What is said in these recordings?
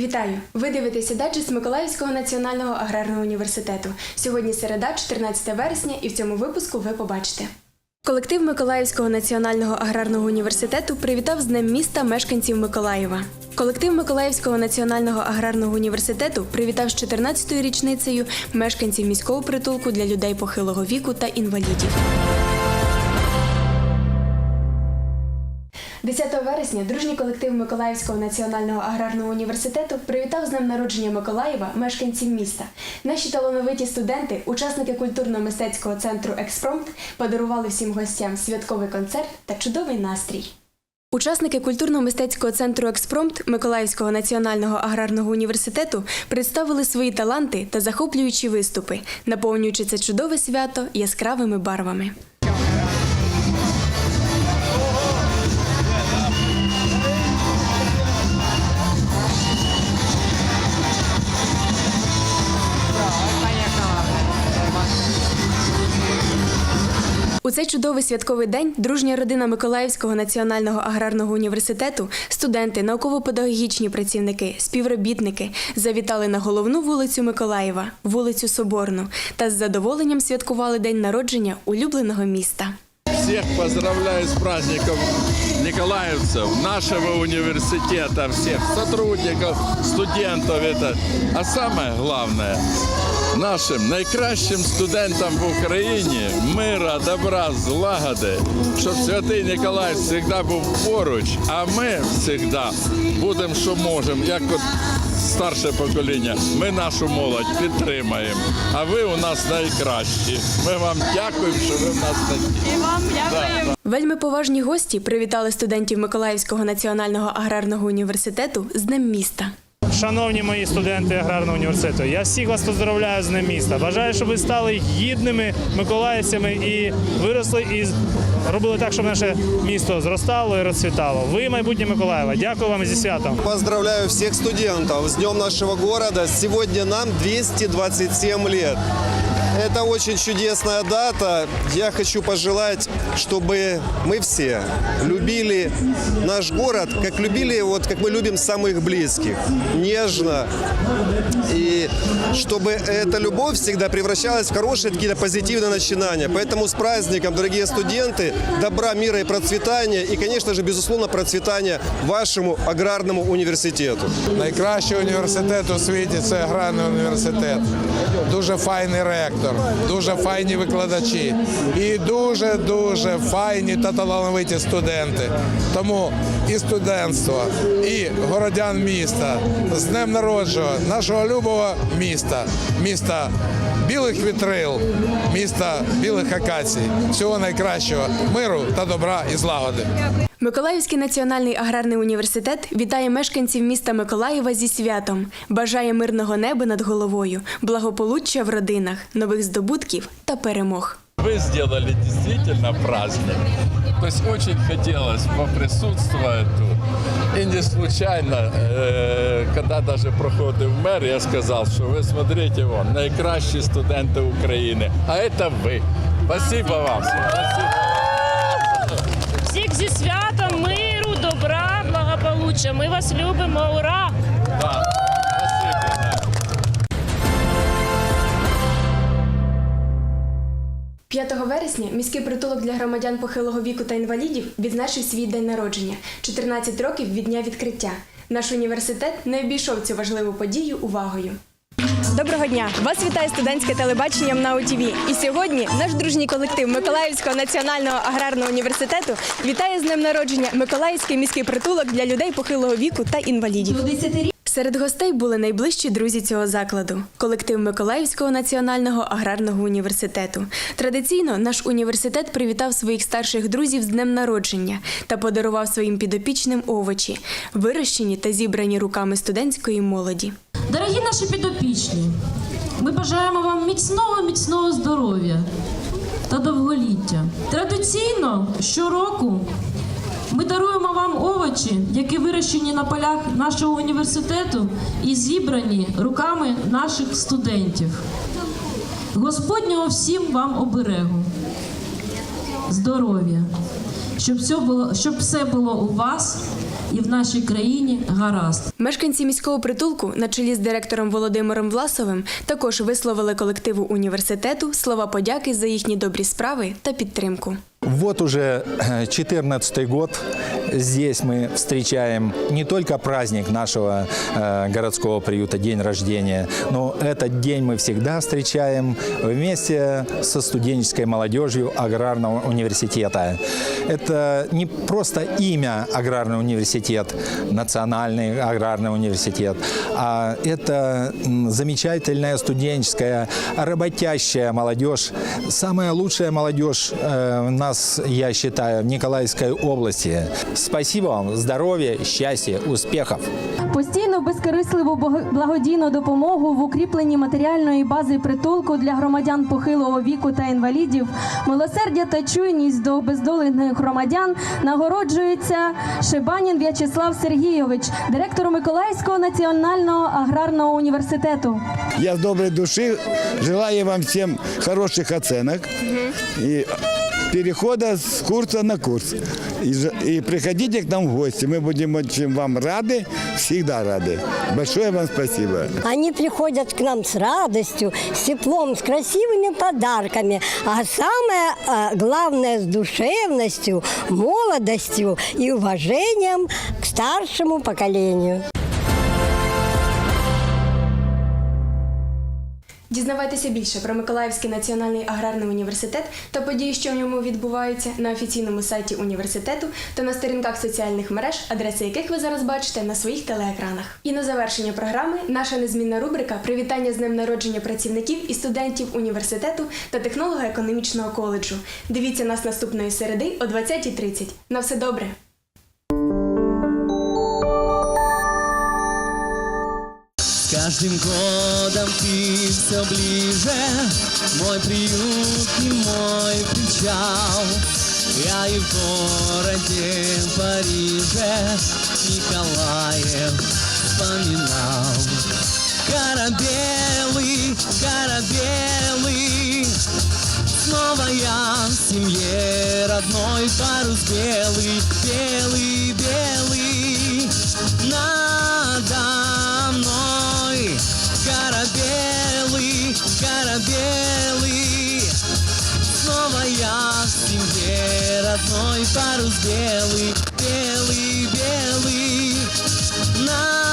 Вітаю! Ви дивитеся даджест Миколаївського національного аграрного університету. Сьогодні середа, 14 вересня, і в цьому випуску ви побачите. Колектив Миколаївського національного аграрного університету привітав з Днем міста мешканців Миколаєва. Колектив Миколаївського національного аграрного університету привітав з 14-ю річницею мешканців міського притулку для людей похилого віку та інвалідів. 10 вересня дружній колектив Миколаївського національного аграрного університету привітав з днем народження Миколаєва мешканців міста. Наші талановиті студенти, учасники культурно-мистецького центру Експромт, подарували всім гостям святковий концерт та чудовий настрій. Учасники культурно-мистецького центру Експромт Миколаївського національного аграрного університету представили свої таланти та захоплюючі виступи, наповнюючи це чудове свято яскравими барвами. Цей чудовий святковий день дружня родина Миколаївського національного аграрного університету, студенти, науково-педагогічні працівники, співробітники завітали на головну вулицю Миколаєва, вулицю Соборну, та з задоволенням святкували день народження улюбленого міста. Всех поздравляю с праздником николаевцев, нашего университета, всех сотрудников, студентов. Это. А самое главное, нашим найкращим студентам в Україні мира, добра, злагоди, щоб святий Ніколай завжди був поруч, а ми завжди будемо, що можемо, як от старше покоління, ми нашу молодь підтримаємо. А ви у нас найкращі. Ми вам дякуємо, що ви в нас такі. І вам дякую. Вельми поважні гості привітали студентів Миколаївського національного аграрного університету з Днем міста. Шановні мої студенти аграрного університету, я всіх вас поздравляю з Днем міста. Бажаю, щоб ви стали гідними миколаївцями і виросли і робили так, щоб наше місто зростало і розцвітало. Ви майбутнє Миколаєва. Дякую вам зі святом. Поздравляю всіх студентів з Днем нашого міста. Сьогодні нам 227 лет. Это очень чудесная дата. Я хочу пожелать, чтобы мы все любили наш город, как любили, вот как мы любим самых близких, нежно. И чтобы эта любовь всегда превращалась в хорошие какие-то позитивные начинания. Поэтому с праздником, дорогие студенты, добра, мира и процветания. И, конечно же, безусловно, процветания вашему аграрному университету. Найкращий університет у світі це аграрний університет. Дуже файний ректор, Дуже файні викладачі. І дуже дуже файні та талановиті студенти. Тому і студентство, і городян міста. З днем народження нашого любого міста, міста білих вітрил, міста білих акацій. Всього найкращого миру та добра і злагоди. Миколаївський національний аграрний університет вітає мешканців міста Миколаєва зі святом, бажає мирного неба над головою, благополуччя в родинах, нових здобутків та перемог. Ви зробили дійсно праздник. То есть очень хотелось поприсутствовать тут. И не случайно, э, когда даже проходив мэр, я сказал, что вы смотрите, вон, найкращі студенти України. А это вы. Спасибо вам. Спасибо. Всіх зі святом, миру, добра, благополуччя. Ми вас любимо. Ура! Вересня міський притулок для громадян похилого віку та інвалідів відзначив свій день народження 14 років від дня відкриття. Наш університет не обійшов цю важливу подію увагою. Доброго дня! Вас вітає студентське телебачення МНАУ ТВ. І сьогодні наш дружній колектив Миколаївського національного аграрного університету вітає з днем народження Миколаївський міський притулок для людей похилого віку та інвалідів. Серед гостей були найближчі друзі цього закладу колектив Миколаївського національного аграрного університету. Традиційно наш університет привітав своїх старших друзів з днем народження та подарував своїм підопічним овочі, вирощені та зібрані руками студентської молоді. Дорогі наші підопічні, ми бажаємо вам міцного, міцного здоров'я та довголіття. Традиційно щороку ми даруємо вам овочі, які вирощені на полях нашого університету і зібрані руками наших студентів. Господнього всім вам оберегу, здоров'я, щоб все було, щоб все було у вас і в нашій країні гаразд. Мешканці міського притулку на чолі з директором Володимиром Власовим також висловили колективу університету слова подяки за їхні добрі справи та підтримку. Вот уже 14 год здесь мы встречаем не только праздник нашего э, городского приюта, день рождения, но этот день мы всегда встречаем вместе со студенческой молодежью аграрного университета. Это не просто имя аграрный университет, национальный аграрный университет, а это замечательная студенческая, работящая молодежь, самая лучшая молодежь э, у нас, я считаю, в Николаевской области. Спасибо вам, здоровья, счастья, успехов! Постійну безкорисливу благодійну допомогу в укріпленні матеріальної бази притулку для громадян похилого віку та інвалідів, милосердя та чуйність до бездолених громадян нагороджується Шибанін В'ячеслав Сергійович, директор Миколаївського національного аграрного університету. Я с доброй души желаю вам всем хороших оценок и перехода с курса на курс. И, ж- и приходите к нам в гости. Мы будем очень вам рады, всегда рады. Большое вам спасибо. Они приходят к нам с радостью, с теплом, с красивыми подарками, а самое а, главное с душевностью, молодостью и уважением к старшему поколению. Дізнавайтеся більше про Миколаївський національний аграрний університет та події, що в ньому відбуваються, на офіційному сайті університету та на сторінках соціальних мереж, адреси яких ви зараз бачите на своїх телеекранах. І на завершення програми наша незмінна рубрика Привітання з днем народження працівників і студентів університету та технолого-економічного коледжу. Дивіться нас наступної середи о 20.30. На все добре! каждым годом ты все ближе, мой приют и мой причал. Я и в городе Париже Николаев вспоминал. Корабелы, корабелы, Снова я в семье родной парус белый, белый, белый надо Корабелы, корабелы, снова я в семье родной парус белый, белый, белый надо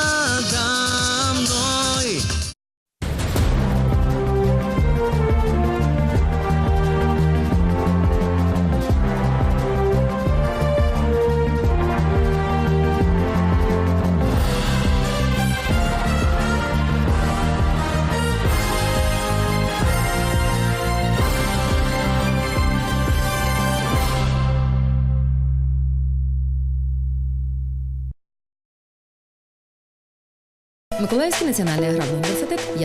Миколаївський національний аграрний університет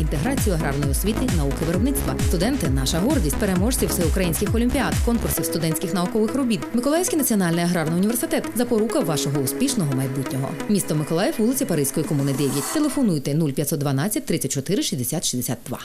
інтеграцію аграрної освіти, науки виробництва. Студенти наша гордість, переможці всеукраїнських олімпіад, конкурсів студентських наукових робіт. Миколаївський національний аграрний університет запорука вашого успішного майбутнього. Місто Миколаїв, вулиця Паризької комуни 9. Телефонуйте 0512 34 60 62.